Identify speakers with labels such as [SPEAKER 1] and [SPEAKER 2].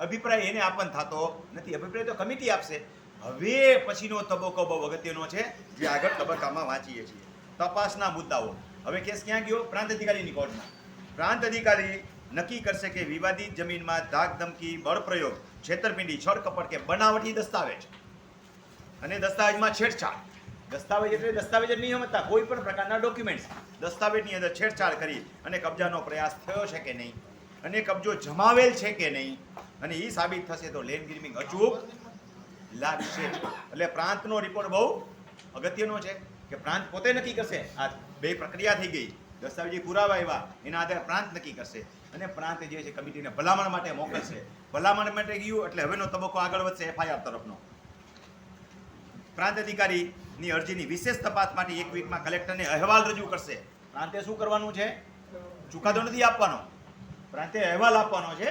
[SPEAKER 1] અભિપ્રાય એને આપન થતો નથી. અભિપ્રાય તો કમિટી આપશે. હવે પછીનો તબક્કો બહુ અગત્યનો છે, જે આગળ તબક્કામાં વાંચીએ છીએ. તપાસના મુદ્દાઓ. હવે કેસ ક્યાં ગયો? પ્રાંત અધિકારીની કોર્ટમાં. પ્રાંત અધિકારી નક્કી કરશે કે વિવાદિત જમીનમાં ધાક ધમકી બળપ્રયોગ, છેતરપિંડી છળ કપટ કે બનાવટી દસ્તાવેજ. અને દસ્તાવેજમાં છેડછાડ. દસ્તાવેજ એટલે દસ્તાવેજ જ નિયમ હતા કોઈ પણ પ્રકારના ડોક્યુમેન્ટ્સ. દસ્તાવેજની અંદર છેડછાડ કરી અને કબજાનો પ્રયાસ થયો છે કે નહીં? અને કબજો જમાવેલ છે કે નહીં? અને એ સાબિત થશે તો લેન્ડ ગ્રીમિંગ અચૂક લાગશે. એટલે પ્રાંતનો રિપોર્ટ બહુ અગત્યનો છે કે પ્રાંત પોતે નક્કી કરશે. આ બે પ્રક્રિયા થઈ ગઈ. દસ્તાવેજી પુરાવા આવ્યા. એના આધારે પ્રાંત નક્કી કરશે. અને પ્રાંત જે છે કમિટીને ભલામણ માટે મોકલશે. ભલામણ માટે ગયું એટલે હવેનો તબક્કો આગળ વધશે એફઆઈઆર તરફનો. પ્રાંત અધિકારીની અરજીની વિશેષ તપાસ માટે એક વીકમાં કલેક્ટરને અહેવાલ રજૂ કરશે. પ્રાંતે શું કરવાનું છે? ચુકાદો નથી આપવાનો. પ્રાંતે અહેવાલ આપવાનો છે.